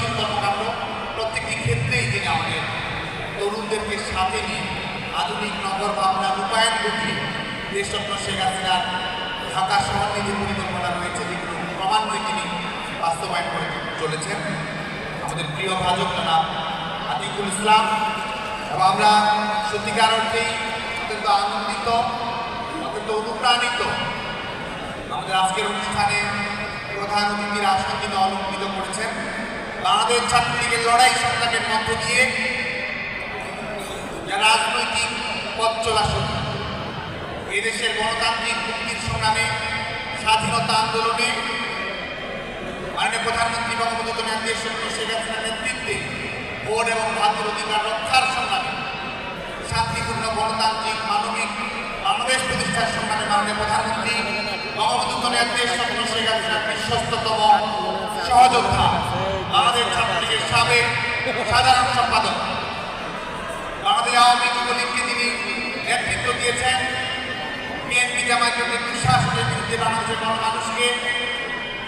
সৃজনশীল কর্মকাণ্ড প্রত্যেকটি ক্ষেত্রেই তিনি আমাদের তরুণদেরকে সাথে নিয়ে আধুনিক নগর ভাবনা রূপায়ণ ঘটিয়ে দেশরত্ন শেখ হাসিনার ঢাকা শহর নিয়ে পরিকল্পনা রয়েছে, যেগুলো ক্রমান্বয়ে তিনি বাস্তবায়ন করে চলেছেন। আমাদের প্রিয় ভাজক জনাব আতিকুল ইসলাম এবং আমরা সত্যিকার অর্থেই অত্যন্ত আনন্দিত, অত্যন্ত অনুপ্রাণিত। আমাদের আজকের অনুষ্ঠানে প্রধান অতিথির আসন তিনি অলঙ্কৃত করেছেন। বাংলাদেশ ছাত্রলীগের লড়াই সংগ্রামের মধ্য দিয়ে রাজনৈতিক পথ চলা শুরু। এদেশের গণতান্ত্রিক মুক্তির সংগ্রামে স্বাধীনতা আন্দোলনে মাননীয় প্রধানমন্ত্রী বঙ্গবন্ধু দেশ শেখ হাসিনার নেতৃত্বে ভোট এবং ভাতের অধিকার রক্ষার সংগ্রামে শান্তিপূর্ণ গণতান্ত্রিক মানবিক বাংলাদেশ প্রতিষ্ঠার সংগ্রামে মাননীয় প্রধানমন্ত্রী বঙ্গবন্ধু দেশ শেখ হাসিনার বিশ্বস্ততম সহযোদ্ধা। বাংলাদেশ ছাত্রলীগের সাবেক সাধারণ সম্পাদক। বাংলাদেশ আওয়ামী যুবলীগকে তিনি নেতৃত্ব দিয়েছেন। বিএনপি জামায়াতের দুঃশাসনের বিরুদ্ধে বাংলাদেশের গণমানুষকে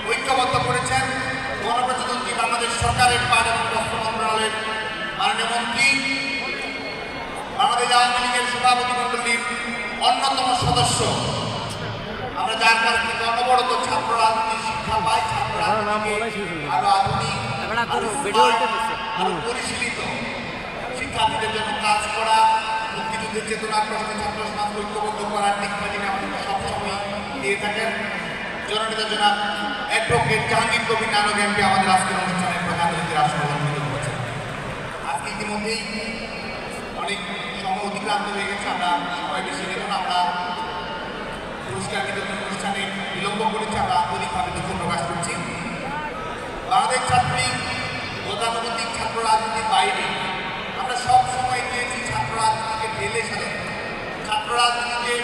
ঐক্যবদ্ধ করেছেন। গণপ্রজাতন্ত্রী বাংলাদেশ সরকারের পাট এবং বস্ত্র মন্ত্রণালয়ের মাননীয় মন্ত্রী। বাংলাদেশ আওয়ামী লীগের সভাপতি মণ্ডলীর অন্যতম সদস্য। আমরা যার থেকে অনবরত ছাত্র রাজনীতি শিক্ষা পাই, ছাত্র রাজনীতিকে আরও আধুনিক আরও তোর ভিডিও পরিশীলিত। শিক্ষার্থীদের জন্য কাজ করা মুক্তিযুদ্ধের চেতনা প্রশ্নে ছাত্র সমাজ ঐক্যবদ্ধ করার দিকটা যিনি আমাদেরকে সবসময় দিয়ে থাকেন। জননেতা জনাব অ্যাডভোকেট জাহাঙ্গীর কবির নানক এমপি আমাদের আজকের অনুষ্ঠানের প্রধান অতিথির আসন করেছেন আজকে ইতিমধ্যেই অনেক সময় অতিক্রান্ত হয়ে গেছে আমরা সময় বেশি নেব আমরা পুরস্কার বিতরণ অনুষ্ঠানে বিলম্ব করেছি আমরা আন্তরিকভাবে রাজনীতিকে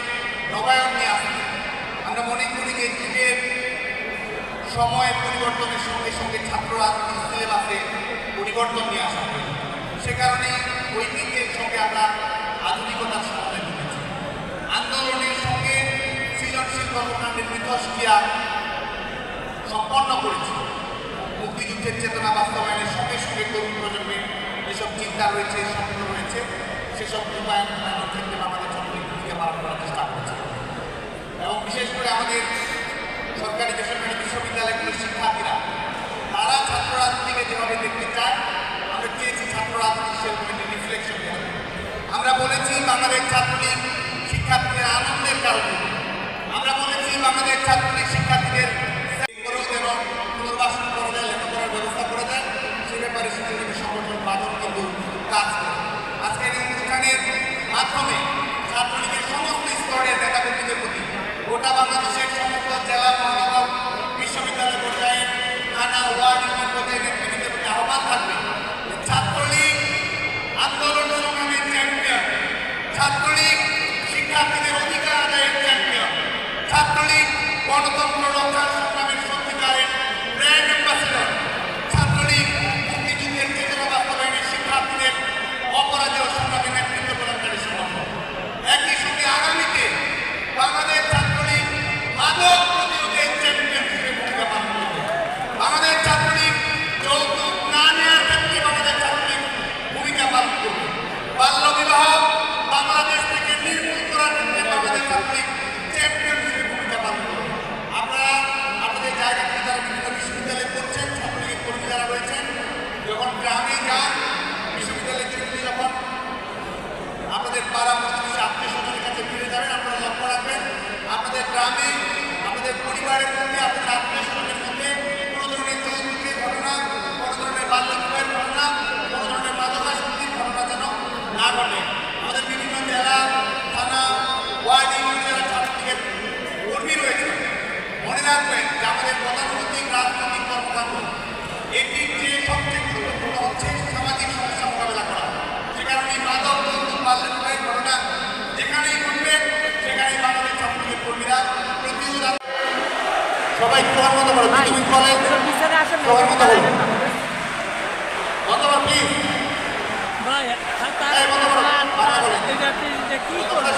নবায়ন নিয়ে আসতে আমরা মনে করি যে যুগের সময়ের পরিবর্তনের সঙ্গে সঙ্গে ছাত্র রাজনীতির সিলেবাসে পরিবর্তন নিয়ে আসা সে কারণে ঐতিহ্যের সঙ্গে আমরা আধুনিকতার সমাধান ঢুকেছি আন্দোলনের সঙ্গে সৃজনশীল কর্মকাণ্ডের মিথস্ক্রিয়া সম্পন্ন করেছি। মুক্তিযুদ্ধের চেতনা বাস্তবায়নের সঙ্গে সঙ্গে তরুণ প্রজন্মের যেসব চিন্তা রয়েছে, স্বপ্ন রয়েছে, সেসব রূপায়ণ ক্ষেত্রে আমাদের চেষ্টা করছে এবং বিশেষ করে আমাদের সরকারি বেসরকারি বিশ্ববিদ্যালয়গুলোর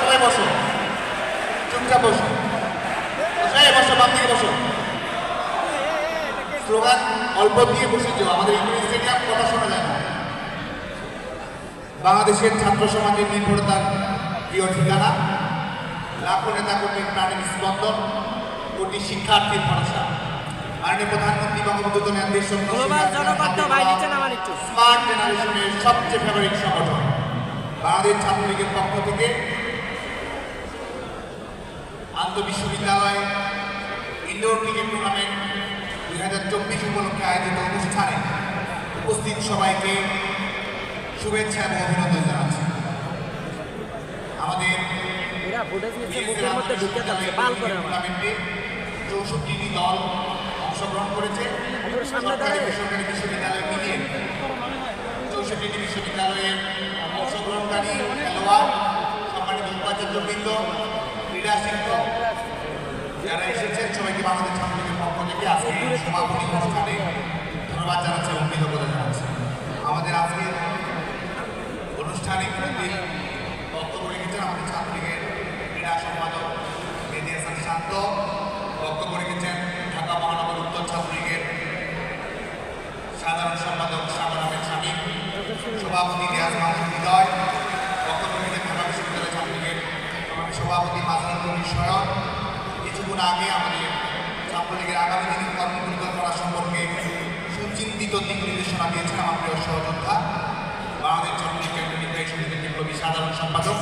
সবাই বসো চুপচাপ বসো এই বসো বাম দিকে বসো স্লোগান অল্প দিয়ে বসে যাও আমাদের ইংরেজি স্টেডিয়াম কথা শোনা যায় না। বাংলাদেশের ছাত্র সমাজের নির্ভরতার প্রিয় ঠিকানা। লাখো নেতা কর্মীর প্রাণের স্পন্দন কোটি শিক্ষার্থীর ভরসা। মাননীয় প্রধানমন্ত্রী বঙ্গবন্ধু স্মার্ট জেনারেশনের সবচেয়ে ফেভারিট সংগঠন। বাংলাদেশ ছাত্রলীগের পক্ষ থেকে আন্তঃবিশ্ববিদ্যালয় ইনডোর ক্রিকেট টুর্নামেন্ট দুই হাজার চব্বিশ উপলক্ষে আয়োজিত অনুষ্ঠানে উপস্থিত সবাইকে শুভেচ্ছা এবং অভিনন্দন জানাচ্ছি। আমাদের চৌষট্টিটি দল অংশগ্রহণ করেছে। সরকারি বেসরকারি বিশ্ববিদ্যালয় মিলিয়ে চৌষট্টিটি বিশ্ববিদ্যালয়ের অংশগ্রহণকারী খেলোয়াড় সম্মানিত উপাচার্যবৃন্দ ক্রীড়া শিক্ষক যারা এসেছেন সবাইকে বাংলাদেশ ছাত্রলীগের পক্ষ থেকে আজকে সমাপনী অনুষ্ঠানে ধন্যবাদ জানাচ্ছি এবং কৃতজ্ঞতা জানাচ্ছি। আমাদের আজকের অনুষ্ঠানে বক্তব্য রেখেছেন আমাদের ছাত্রলীগের ক্রীড়া সম্পাদক মেহেদি হাসান শান্ত। বক্তব্য রেখেছেন ঢাকা মহানগর উত্তর ছাত্রলীগের সাধারণ সম্পাদক সাগর আহমেদ স্বামী সভাপতি রিয়াজ মাহমুদ হৃদয় বক্তব্য ঢাকা বিশ্ববিদ্যালয় ছাত্রলীগের সভাপতি মাজারুল কবির সয়ন কিছুক্ষণ আগে আমাদের ছাত্রলীগের আগামী দিনের কর্মপরিকল্পনা সম্পর্কে সুচিন্তিত দিক নির্দেশনা দিয়েছেন আমার প্রিয় সহযোদ্ধা। বাংলাদেশ ছাত্রলীগ কেন্দ্রীয় সমিতির বিপ্লবী সাধারণ সম্পাদক,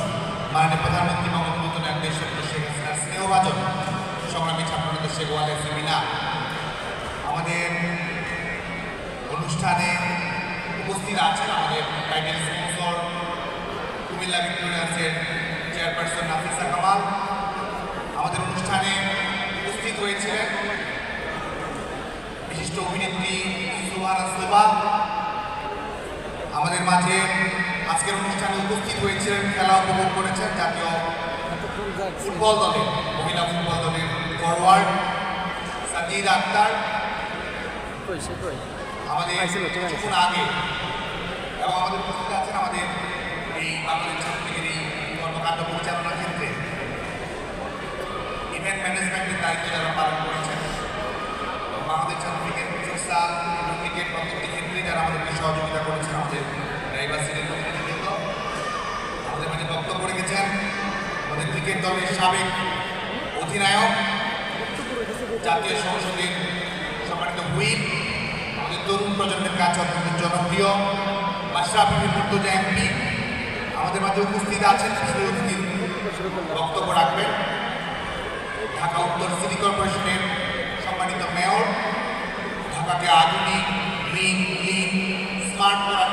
মাননীয় প্রধানমন্ত্রী বঙ্গবন্ধু একদেশ শেখ হাসিনার স্নেহভাজন সংগ্রামী ছাত্রনেতা শেখ ওয়ালে সেমিনা আমাদের অনুষ্ঠানে উপস্থিত আছেন আমাদের টাইটেল স্পন্সর কুমিল্লা ভিক্টোরিয়ান্সের চেয়ারপারসন নাফিসা কামাল। আমাদের অনুষ্ঠানে উপস্থিত হয়েছিলেন বিশিষ্ট অভিনেত্রী সুহানা সোবা আমাদের মাঝে আজকের অনুষ্ঠানে উপস্থিত হয়েছিলেন, খেলা উপভোগ করেছেন জাতীয় ফুটবল দলের, মহিলা ফুটবল দলের ফরওয়ার্ড সাজিদ আক্তার। আমাদের আছে। কিছুক্ষণ আগে এবং আমাদের উপস্থিত আছেন আমাদের এই বাংলাদেশ ছাত্রলীগের এই কর্মকাণ্ড পরিচালনার ক্ষেত্রে। ইভেন্ট ম্যানেজমেন্টের দায়িত্ব যারা পালন করেছেন। বাংলাদেশ ছাত্রলীগের এবং ক্রিকেট প্রত্যেকটি ক্ষেত্রে যারা আমাদেরকে সহযোগিতা করেছেন আমাদের ড্রাইভার সিটের প্রতিনিধিবৃন্দ। আমাদের মাঝে বক্তব্য রেখেছেন আমাদের ক্রিকেট দলের সাবেক অধিনায়ক জাতীয় সংসদের সম্মানিত হুইপ। তরুণ প্রজন্মের কাছে অত্যন্ত জনপ্রিয়। মাশরাফি মুর্তজা এমপি। আমাদের মাঝে উপস্থিত আছেন বিশেষ অতিথির বক্তব্য রাখবেন। ঢাকা উত্তর সিটি কর্পোরেশনের সম্মানিত মেয়র, ঢাকাকে আধুনিক গ্রিন ক্লিন স্মার্ট করার